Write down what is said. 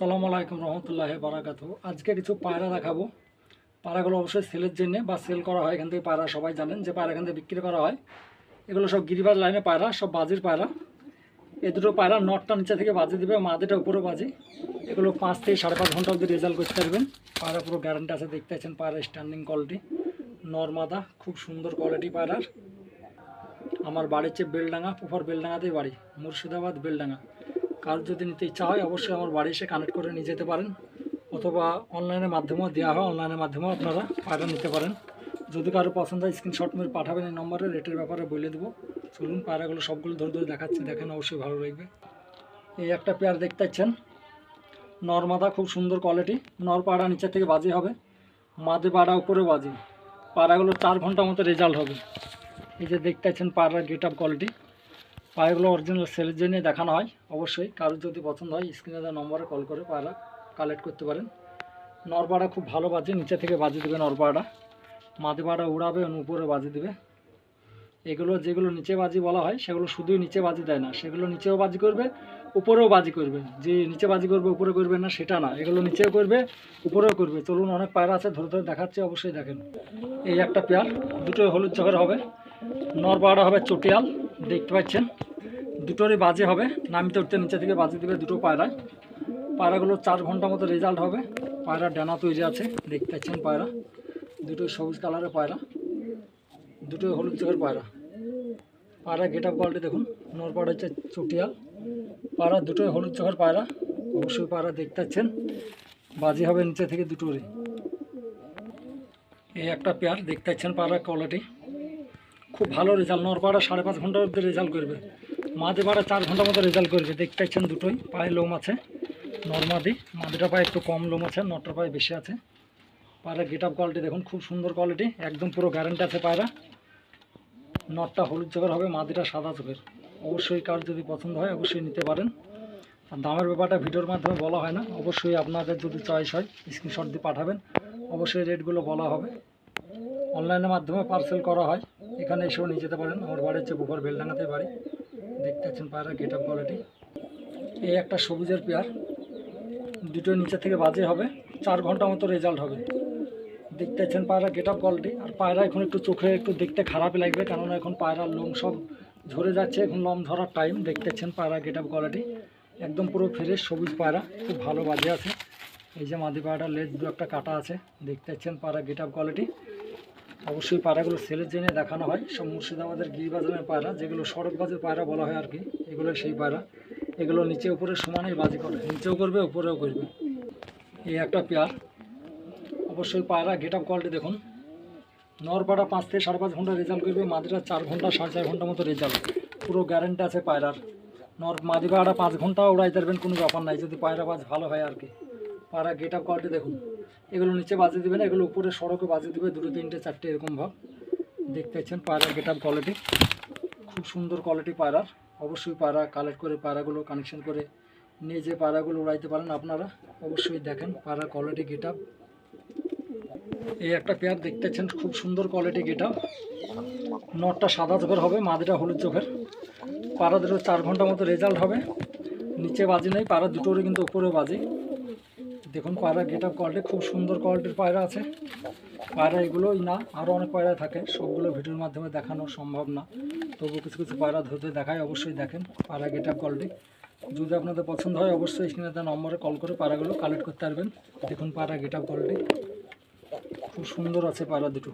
আসসালামু আলাইকুম রহমতুল্লাহ বারাকাতু। আজকে কিছু পায়রা দেখাবো। পায়রাগুলো অবশ্যই সেলের জন্য বা সেল করা হয় এখান থেকে পায়রা সবাই জানেন যে পায়রা এখান থেকে বিক্রি করা হয়। এগুলো সব গিরিবাজ লাইনে পায়রা, সব বাজির পায়রা। এ দুটো পায়রা নটটা নিচে থেকে বাজি দিবে মাদেটা উপরে বাজি। এগুলো পাঁচ থেকে সাড়ে পাঁচ ঘণ্টা অবধি রেজাল্ট করতে পারবেন। পায়রা পুরো গ্যারান্টি আছে, দেখতে পাচ্ছেন পায়রা স্ট্যান্ডিং কোয়ালিটি নর্মাদা, খুব সুন্দর কোয়ালিটি পায়রার। আমার বাড়ির চেয়ে বেলডাঙ্গা, পুফার বেলডাঙ্গাতেই বাড়ি, মুর্শিদাবাদ বেলডাঙ্গা। কার যদি নিতে ইচ্ছা হয়, অবশ্যই আমার বাড়ি এসে কানেক্ট করে নিয়ে যেতে পারেন। অথবা অনলাইনের মাধ্যমেও দেওয়া হয় অনলাইনের মাধ্যমেও আপনারা পায়রা নিতে পারেন। যদি কারও পছন্দ হয় স্ক্রিনশট মেরে পাঠাবেন এই নম্বরে রেটের ব্যাপারে বলে দেবো। চলুন, পায়রাগুলো সবগুলো ধরে ধরে দেখাচ্ছি, দেখেন অবশ্যই ভালো লাগবে। এই একটা পেয়ার দেখতে পাচ্ছেন। নরমাদা খুব সুন্দর কোয়ালিটি নর পাড়া নিচের থেকে বাজি হবে। মাদে পাড়া উপরে বাজি। পাড়াগুলো চার ঘণ্টা মতো রেজাল্ট হবে। এই যে দেখতে পাচ্ছেন পাড়ার গেট আপ কোয়ালিটি পায়রাগুলো অরিজিনাল সেলের জন্য দেখানো হয়। অবশ্যই কারোর যদি পছন্দ হয় স্ক্রিনে দেওয়া নম্বরে কল করে পায়রা কালেক্ট করতে পারেন। নরপাড়া খুব ভালো বাজে, নিচে থেকে বাজি দেবে নরপাড়া মাদি পাড়া উড়াবে উপরে বাজি দেবে। এগুলো যেগুলো নিচে বাজি বলা হয়, সেগুলো শুধুই নিচে বাজি দেয় না। সেগুলো নিচেও বাজি করবে, উপরেও বাজি করবে। যে নিচে বাজি করবে, উপরে করবে না, সেটা না। এগুলো নিচেও করবে, উপরেও করবে। চলুন, অনেক পায়রা আছে, ধরে ধরে দেখাচ্ছে, অবশ্যই দেখেন। এই একটা পেয়ার দুটো হলুদ চোখের হবে। নরপাড়া হবে চটিয়াল, দেখতে পাচ্ছেন? দুটোরই বাজে হবে। নামিতে উঠতে নিচে থেকে বাজে দেবে দুটো পায়রায় পায়রাগুলো চার ঘণ্টা মতো রেজাল্ট হবে। পায়রা ডানা তৈরি আছে, দেখতে পাচ্ছেন পায়রা। দুটো সবুজ কালারের পায়রা দুটো হলুদ চোখের পায়রা। পায়রা গেট আপ কোয়ালিটি দেখুন নরপাড়া হচ্ছে চটিয়াল। পায়রা দুটোই হলুদ চোখের পায়রা, অবশ্যই পায়রা দেখতে পাচ্ছেন। বাজি হবে নিচে থেকে দুটোরই। এই একটা পেয়ার, দেখতে পাচ্ছেন পায়রা কোয়ালিটি খুব ভালো রেজাল্ট নরপাড়া সাড়ে পাঁচ ঘণ্টার মধ্যে রেজাল্ট করবে। মাদি পাড়া চার ঘণ্টার মতো রেজাল্ট করবে দেখতে পাচ্ছেন দুটোই, পায়ে লোম আছে নর্মাদি মাদিটা পায়ে একটু কম লোম আছে নটার পায়ে বেশি আছে। পায়রা গেট আপ কোয়ালিটি দেখুন, খুব সুন্দর কোয়ালিটি একদম পুরো গ্যারেন্টি আছে পায়রা নটটা হলুদ চোখের হবে, মাদিটা সাদা চোখের। অবশ্যই কার যদি পছন্দ হয়, অবশ্যই নিতে পারেন। আর দামের ব্যাপারটা ভিডিওর মাধ্যমে বলা হয় না, অবশ্যই আপনাদের যদি চয়েস হয় স্ক্রিনশট দিয়ে পাঠাবেন। অবশ্যই রেটগুলো বলা হবে। অনলাইনের মাধ্যমে পার্সেল করা হয়, এখানে এসেও নিয়ে যেতে পারেন। আমার বাড়ি হচ্ছে বুফার বেলডাঙ্গাতে বাড়ি। দেখতে পাচ্ছেন পায়রা গেট আপ কোয়ালিটি। এই একটা সবুজের পেয়ার। দুটো নিচে থেকে বাজে হবে। চার ঘণ্টা মতো রেজাল্ট হবে। দেখতে পাচ্ছেন পায়রা গেট আপ কোয়ালিটি। আর পায়রা এখন একটু চোখে একটু দেখতে খারাপই লাগবে, কেননা এখন পায়রার লোম সব ঝরে যাচ্ছে, এখন লম ধরার টাইম দেখতে পাচ্ছেন পায়রা গেট আপ কোয়ালিটি। একদম পুরো ফ্রেশ সবুজ পায়রা, খুব ভালো বাজে আছে। এই যে মাদি পায়রাটার লেজ দু একটা কাটা আছে। দেখতে পাচ্ছেন পায়রা গেট আপ কোয়ালিটি। অবশ্যই পায়রাগুলো সেলের জন্য দেখানো হয়। সব মুর্শিদাবাদের গিরিবাজারের পায়রা, যেগুলো সড়ক বাজের পায়রা বলা হয় আর কি এগুলো সেই পায়রা। এগুলো নিচে উপরে সমানেই বাজি করে। নিচেও করবে, উপরেও করবে। এই একটা পেয়ার। অবশ্যই পায়রা গেট আপ কোয়ালিটি দেখুন। নরপাড়া পাঁচ থেকে সাড়ে পাঁচ ঘণ্টা রেজাল্ট করবে, মাদিরা চার ঘণ্টা, সাড়ে চার ঘণ্টা মতো রেজাল্ট পুরো গ্যারেন্টি আছে পায়রার। নর মাদি পায়রা পাঁচ ঘণ্টা উড়াই পারবেন, কোনো ব্যাপার নাই। যদি পায়রা বাজ ভালো হয় আর কি। পায়রা গেট আপ কোয়ালিটি দেখুন। এগুলো নিচে বাজে দেবে না এগুলো উপরে সড়কে বাজে দেবে, দুটো, তিনটে, চারটে এরকম ভাব। দেখতে পাচ্ছেন পায়রার গেট আপ কোয়ালিটি খুব সুন্দর কোয়ালিটি পায়রার। অবশ্যই পায়রা কালেক্ট করে পায়রাগুলো কানেকশন করে নিয়ে যে পায়রাগুলো উড়াইতে পারেন আপনারা, অবশ্যই দেখেন পায়রার কোয়ালিটি গেট আপ এই একটা পেয়ার দেখতে পাচ্ছেন, খুব সুন্দর কোয়ালিটি গেট নটটা সাদা চোখের হবে মাদিটা হলুদ চোখের। পায়রা দুটো চার ঘণ্টা মতো রেজাল্ট হবে। নিচে বাজি নেই, পায়রা দুটোরই কিন্তু উপরে বাজি। দেখুন পায়রা গেট আপ কোয়ালিটি খুব সুন্দর কোয়ালিটির পায়রা আছে। পায়রা এগুলোই না আরও অনেক পায়রা থাকে, সবগুলো ভিডিওর মাধ্যমে দেখানো সম্ভব না। তবু কিছু কিছু পায়রা ধরতে দেখায়, অবশ্যই দেখেন পায়রা গেট আপ কোয়ালিটি যদি আপনাদের পছন্দ হয়, অবশ্যই এখানে তার নম্বরে কল করে পায়রাগুলো কালেক্ট করতে পারবেন। দেখুন পায়রা গেট অফ কোয়ালিটি খুব সুন্দর আছে পায়রা দুটো।